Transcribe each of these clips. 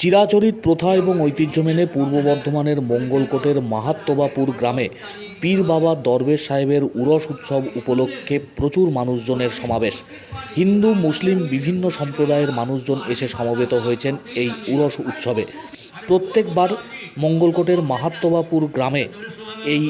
চিরাচরিত প্রথা এবং ঐতিহ্য মেনে পূর্ব বর্ধমানের মঙ্গলকোটের মাহাত্মবাপুর গ্রামে পীর বাবা দরবেশ সাহেবের উরস উৎসব উপলক্ষে প্রচুর মানুষজনের সমাবেশ। হিন্দু, মুসলিম বিভিন্ন সম্প্রদায়ের মানুষজন এসে সমবেত হয়েছেন এই উরস উৎসবে। প্রত্যেকবার মঙ্গলকোটের মাহাত্মবাপুর গ্রামে এই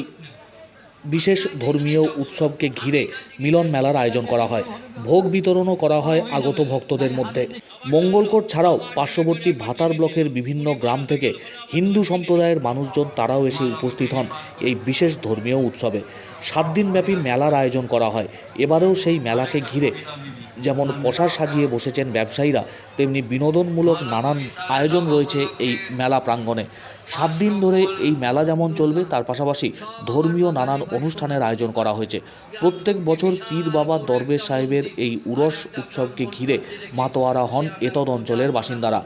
বিশেষ ধর্মীয় উৎসবকে ঘিরে মিলন মেলার আয়োজন করা হয়। ভোগ বিতরণও করা হয় আগত ভক্তদের মধ্যে। মঙ্গলকোট ছাড়াও পার্শ্ববর্তী ভাতার ব্লকের বিভিন্ন গ্রাম থেকে হিন্দু সম্প্রদায়ের মানুষজন তারাও এসে উপস্থিত হন এই বিশেষ ধর্মীয় উৎসবে। সাত দিনব্যাপী মেলার আয়োজন করা হয়। এবারেও সেই মেলাকে ঘিরে যেমন পোশাক সাজিয়ে বসেছেন ব্যবসায়ীরা, তেমনি বিনোদনমূলক নানান আয়োজন রয়েছে এই মেলা প্রাঙ্গণে। সাত দিন ধরে এই মেলা যেমন চলবে, তার পাশাপাশি ধর্মীয় নানান অনুষ্ঠানের আয়োজন করা হয়েছে। প্রত্যেক বছর পীর বাবা দরবেশ সাহেবের এই উরস উৎসবকে ঘিরে মাতোয়ারা হন এতদ অঞ্চলের বাসিন্দারা।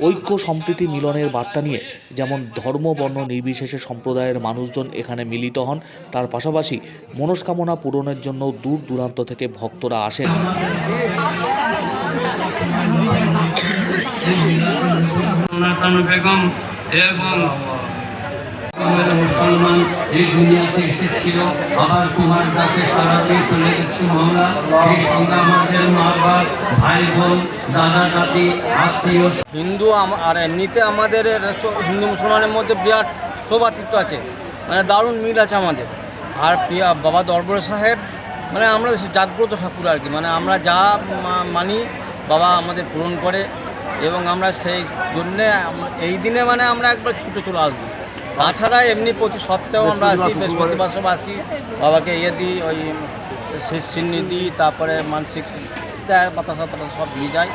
ঐক্য সম্প্রীতি মিলনের বার্তা নিয়ে যেমন ধর্ম, বর্ণ নির্বিশেষে সম্প্রদায়ের মানুষজন এখানে মিলিত হন, তার পাশাপাশি মনস্কামনা পূরণের জন্য দূর দূরান্ত থেকে ভক্তরা আসেন। এবং মুসলমান এই দুনিয়াতে এসেছিল। আবার সারা দিয়ে চলে গেছে মামলা। সেই আমাদের মা বাপ ভাই বোন দাদা দাদি আত্মীয় হিন্দু আর এমনিতে আমাদের হিন্দু মুসলমানের মধ্যে বিরাট সৌভাতৃত্ব আছে। মানে দারুণ মিল আছে আমাদের। আর প্রিয়া বাবা দরবার সাহেব মানে আমরা জাগ্রত ঠাকুর আর কি। মানে আমরা যা মানি বাবা আমাদের পূরণ করে এবং আমরা সেই জন্যে এই দিনে মানে আমরা একবার ছুটে চলে আসব। তাছাড়া এমনি প্রতি সপ্তাহেও আমরা আসি বৃহস্পতিবার সব আসি। বাবাকে ইয়ে দিই ওই শেষ চিহ্নি দিই তারপরে মানসিক দেয় বাতাসা টাতাসা সব দিয়ে যায়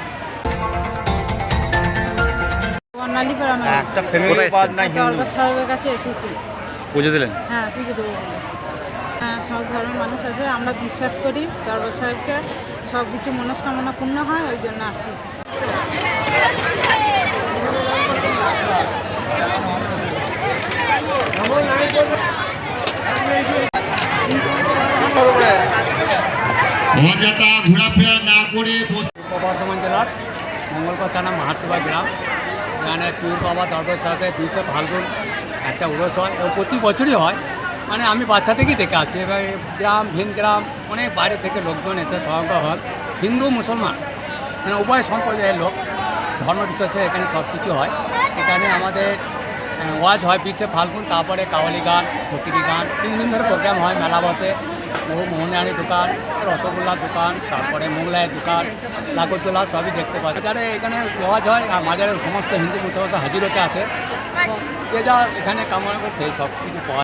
বর্ণালী একটা ফ্যামিলি বাদ না হিন্দু দরবার সাহেবের কাছে এসেছি। পুজো দিলেন? হ্যাঁ পুজো দেবো বলে। হ্যাঁ সব ধর্মের মানুষ আছে আমরা বিশ্বাস করি দরবার সাহেবকে সব কিছু মনস্কামনা পূর্ণ হয় ওই জন্য আসি। ঘোরাফেরা না করে বর্ধমান জেলার মঙ্গলকর থানা মাহাত্মা গ্রাম। এখানে পীর বাবা দরবার সাথে বিশে ফাল্গুন, একটা উরস হয়। প্রতি বছরই হয়। মানে আমি বাচ্চা থেকেই দেখে আসছি এবার গ্রাম, ভিন গ্রাম, অনেক বাইরে থেকে লোকজন এসে সহায়তা হয়। হিন্দু, মুসলমান মানে উভয় সম্প্রদায়ের লোক, ধর্ম বিশ্বাসে এখানে সব কিছু হয়। এখানে আমাদের ওয়াজ হয় বিশে ফাল্গুন, তারপরে কাওয়ালি গান ফকিরি গান। তিন দিন ধরে প্রোগ্রাম হয়, মেলা বসে। ও মোহনারি দোকান রসগোল্লার দোকান, তারপরে মোগলাইয়ের দোকান নাগরদোলা সবই দেখতে পাওয়া যায় যারা এখানে ওয়াজ হয়, আর মাজারের সমস্ত হিন্দু মুসলমান হাজির হতে আসে। এবং যে যা এখানে কামনা করে সেই সব কিছু পাওয়া